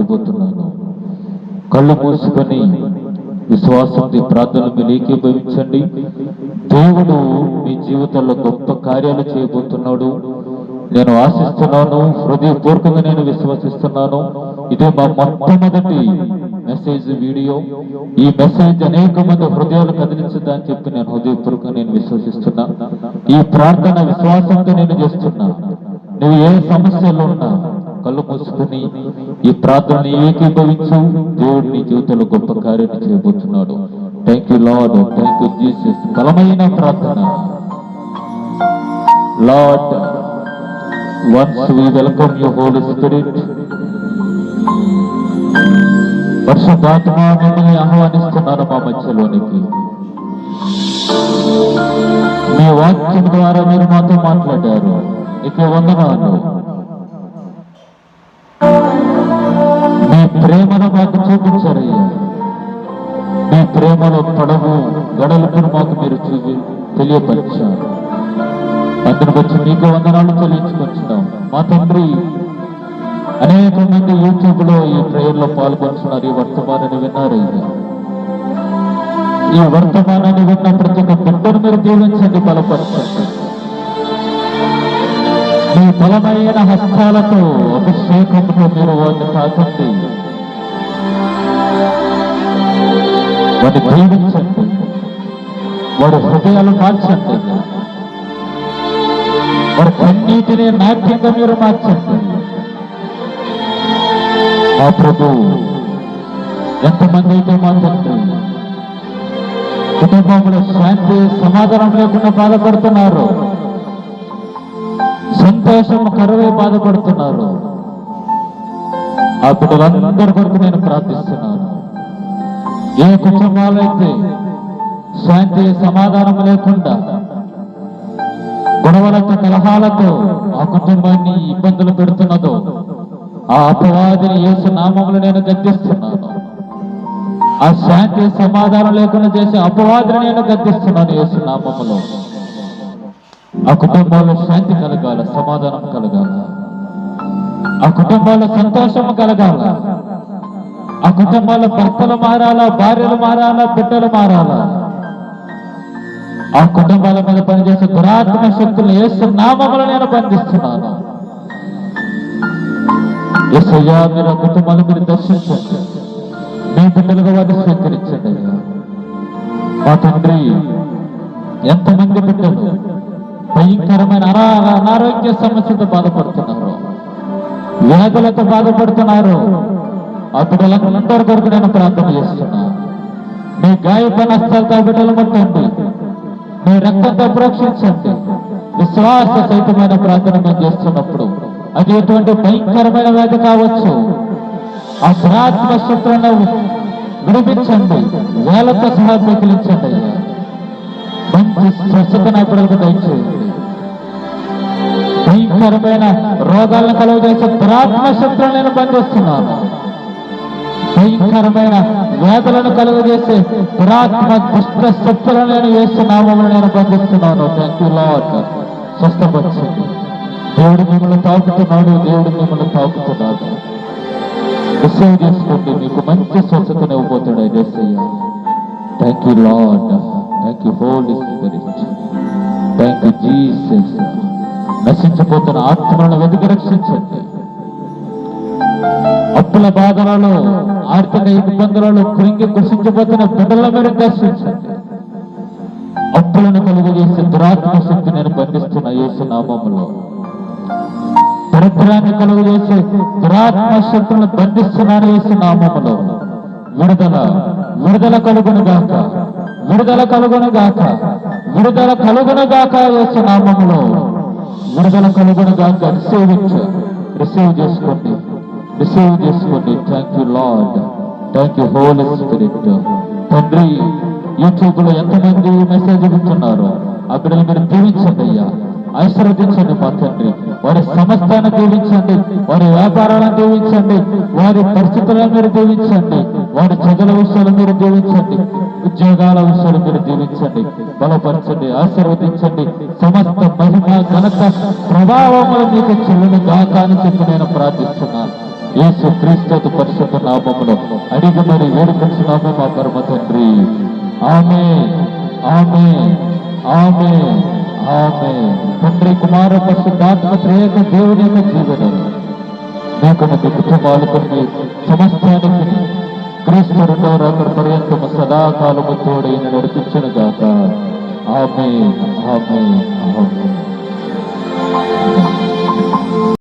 చేయబోతున్నాను కళ్ళు మూసుకొని విశ్వాసం ప్రార్థన మీరు ఏకీభవించండి దేవుడు మీ జీవితంలో గొప్ప కార్యాలు చేయబోతున్నాడు. నేను ఆశిస్తున్నాను హృదయపూర్వకంగా నేను విశ్వసిస్తున్నాను. ఇదే మా మొట్టమొదటి మెసేజ్ వీడియో. ఈ మెసేజ్ అనేక మంది హృదయాలు కదిలించదని చెప్పి నేను హృదయపూర్వకంగా నేను విశ్వసిస్తున్నా. ఈ ప్రార్థన విశ్వాసంతో నేను చేస్తున్నా. నువ్వు ఏ సమస్యలు ఉన్నా కళ్ళు మూసుకుని ఈ ప్రార్థన ఏకీభవించు. దేవుడు నీ జీవితంలో గొప్ప కార్యం చేయబోతున్నాడు. Thank you lord thank you Jesus బలమైన ప్రార్థన. Lord once we welcome you holy spirit పరిశుద్ధాత్మ మిమ్మల్ని ఆహ్వానిస్తున్నారు మా మధ్యలోనికి. మీ వాక్యం ద్వారా మీరు మాతో మాట్లాడారు. ఇక వందనాలు. ప్రేమను మాకు చూపించారయ్యా మీ ప్రేమలో పొడవు గడలుపును మాకు మీరు చూపి తెలియపరిచారు. అందుకు వచ్చి మీకు వందనాలు చెల్లించుకొచ్చున్నాం. మా తండ్రి అనేక మంది యూట్యూబ్లో ఈ ప్రేయర్లో పాల్గొంటున్నారు ఈ వర్తమానాన్ని విన్నారయ్యా ఈ వర్తమానాన్ని విన్న ప్రతి ఒక్క బిడ్డను మీరు దీవించండి బలపరచండి. మీ బలమైన హస్తాలతో అభిషేకంతో మీరు వారిని తాకండి. వాటి దీవించండి వారి హృదయాలు మార్చండి వారి కన్నీటిని నాట్యంగా మీరు మార్చండి ఆ ప్రభు ఎంతమంది అయితే మా తండ్రి కుటుంబంలో శాంతి సమాధానం లేకుండా బాధపడుతున్నారు. సంతోషం కరువే బాధపడుతున్నారు. ఆ బిడ్డలందరి కొరకు నేను ప్రార్థిస్తున్నాను. ఏ కుటుంబాలైతే శాంతి సమాధానం లేకుండా గొడవలతో కలహాలతో ఆ కుటుంబాన్ని ఇబ్బందులు పెడుతున్నదో ఆ అపవాదిని యేసు నామములు నేను గద్దిస్తున్నాను. ఆ శాంతి సమాధానం లేకుండా చేసే అపవాదిని నేను గద్దిస్తున్నాను యేసు నామములో. ఆ కుటుంబాల్లో శాంతి కలగాల సమాధానం కలగాల. ఆ కుటుంబాల్లో సంతోషం కలగాల. ఆ కుటుంబాల భర్తలు మారాలా భార్యలు మారాలా బిడ్డలు మారాలా? ఆ కుటుంబాల మీద పనిచేసే దురాత్మ శక్తులు యేసు నామములు నేను బంధిస్తున్నాను. ఎస్ఐయా మీరు ఆ కుటుంబాలు మీరు దర్శించండి. మీ బిడ్డలుగా వారిని స్వీకరించండి మా తండ్రి ఎంతమంది బిడ్డలు భయంకరమైన అనా అనారోగ్య సమస్యతో బాధపడుతున్నారు వ్యాధులతో బాధపడుతున్నారు. ఆ బిడ్డలందరి కొరకు నేను ప్రార్థన చేస్తున్నా మీ గాయపడిన స్థలతో బిడ్డలు ముట్టండి మీ రక్తంతో ప్రోక్షించండి. విశ్వాస సహితమైన ప్రార్థన మేము చేస్తున్నప్పుడు అది ఎటువంటి భయంకరమైన వేద కావచ్చు. ఆ ప్రాత్మ శత్రువులను విడిపించండి. వేలతో సహా మిగిలించండి అయ్యా. మంచి స్వచ్ఛత నా బిడ్డలకు దయచేయండి. భయంకరమైన రోగాలను కలుగజేసే ప్రాత్మ శత్రువులను నేను బంధిస్తున్నాను. భయంకరమైన వేదలను కలుగజేసే పురాత్మ దుష్ట శక్తులను నేను వేస్తున్నామని నేను బంధిస్తున్నాను. థ్యాంక్ యూ లాడ్ స్వస్థపరచండి దేవుడు మిమ్మల్ని తాకుతున్నాడు. దేవుడు మిమ్మల్ని తాకుతున్నాడు. రిసీవ్ చేసుకోండి. మీకు మంచి స్వస్థతను ఇవ్వబోతాడు Yesayya thank you lord thank you holy spirit thank you Jesus నశించిపోతున్న ఆత్మలను వెతికి రక్షించండి. అప్పుల బాధలలో ఆర్థిక ఇబ్బందులలో కృంగి కృషించబోతున్న బిడ్డల మీరు దర్శించండి. అప్పులను కలుగజేసే దురాత్మ శక్తి నేను బంధిస్తున్న యేసు నామములో. దరిద్రాన్ని కలుగజేసే దురాత్మ శక్తులను బంధిస్తున్నాను యేసు నామములో. విడుదల విడుదల కలుగును గాక. విడుదల కలుగును గాక. విడుదల కలుగును గాక యేసు నామములో. విడుదల కలుగును గాక. రిసీవ్ రిసీవ్ చేసుకోండి. రిసీవ్ చేసుకోండి thank you lord thank you holy spirit తండ్రి యూట్యూబ్లో ఎంతమంది మెసేజ్ ఇస్తున్నారు అక్కడ మీరు దీవించండి అయ్యా. ఆశీర్వదించండి మా తండ్రి. వారి సమస్తాన్ని దీవించండి. వారి వ్యాపారాలను దీవించండి. వారి పరిస్థితులను మీరు దీవించండి. వారి చదువుల విషయాలు మీరు దీవించండి. ఉద్యోగాల విషయాలు మీరు దీవించండి. బలపరచండి. ఆశీర్వదించండి. సమస్త మహిమ ఘనత ప్రభావములు మీకు చెల్లును గాక అని చెప్పి నేను ప్రార్థిస్తున్నాను. యేసు క్రీస్తు పరిశుద్ధ నామములో అడిగి మరి వేడుకొంచున్నాము మా పరమ తండ్రి. ఆమె ఆమె ఆమె ఆమె తండ్రి కుమార పరిశుద్ధాత్మ త్రేక దేవుని యొక్క జీవనం. మీకు మీ కుటుంబాలకు మీ సమస్తానికి క్రీస్తు రెండవ రాత్రి పర్యంతము సదాకాలము తోడైన నడిపించిన గాక. ఆమె ఆమె ఆమె